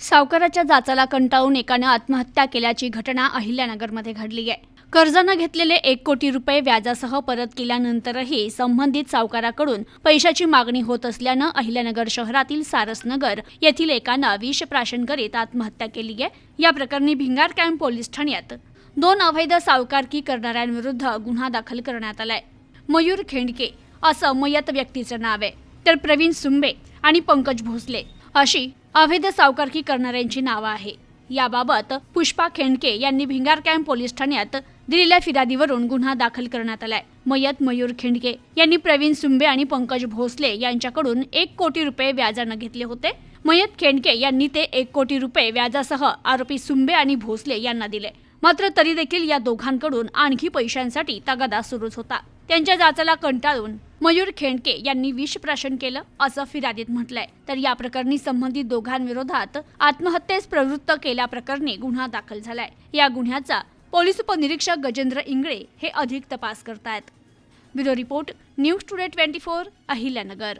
सावकाराच्या जाचाला कंटाळून एकानं आत्महत्या केल्याची घटना अहिल्यानगरमध्ये घडली आहे. कर्जानं घेतलेले एक कोटी रुपये व्याजासह परत केल्यानंतरही संबंधित सावकाराकडून पैशाची मागणी होत असल्यानं अहिल्यानगर शहरातील सारसनगर येथील एकानं विष प्राशन करीत आत्महत्या केली आहे. या प्रकरणी भिंगार कॅम्प पोलीस ठाण्यात दोन अवैध सावकारकी करणाऱ्यांविरुद्ध गुन्हा दाखल करण्यात आलाय. मयूर खेंडके असं मयत व्यक्तीचं नाव आहे. तर प्रवीण सुंबे आणि पंकज भोसले अशी अवैध सावकारकी करणाऱ्यांची नावं आहे. याबाबत पुष्पा खेंडके यांनी भिंगार कॅम्प पोलीस ठाण्यात दिलेल्या फिर्यादीवरून गुन्हा दाखल करण्यात आलाय. मयत मयूर खेंडके यांनी प्रवीण सुंबे आणि पंकज भोसले यांच्याकडून एक कोटी रुपये व्याजानं घेतले होते. मयत खेंडके यांनी ते एक कोटी रुपये व्याजासह आरोपी सुंबे आणि भोसले यांना दिले. मात्र तरी देखील या दोघांकडून आणखी पैशांसाठी तगादा सुरूच होता. त्यांच्या जाचाला कंटाळून मयूर खेंडके यांनी विषप्राशन केलं असं फिर्यादीत म्हटलंय. तर या प्रकरणी संबंधित दोघांविरोधात आत्महत्येस प्रवृत्त केल्याप्रकरणी गुन्हा दाखल झालाय. या गुन्ह्याचा पोलीस उपनिरीक्षक गजेंद्र इंगळे हे अधिक तपास करतायत. Bureau report news today twenty four Ahilyanagar.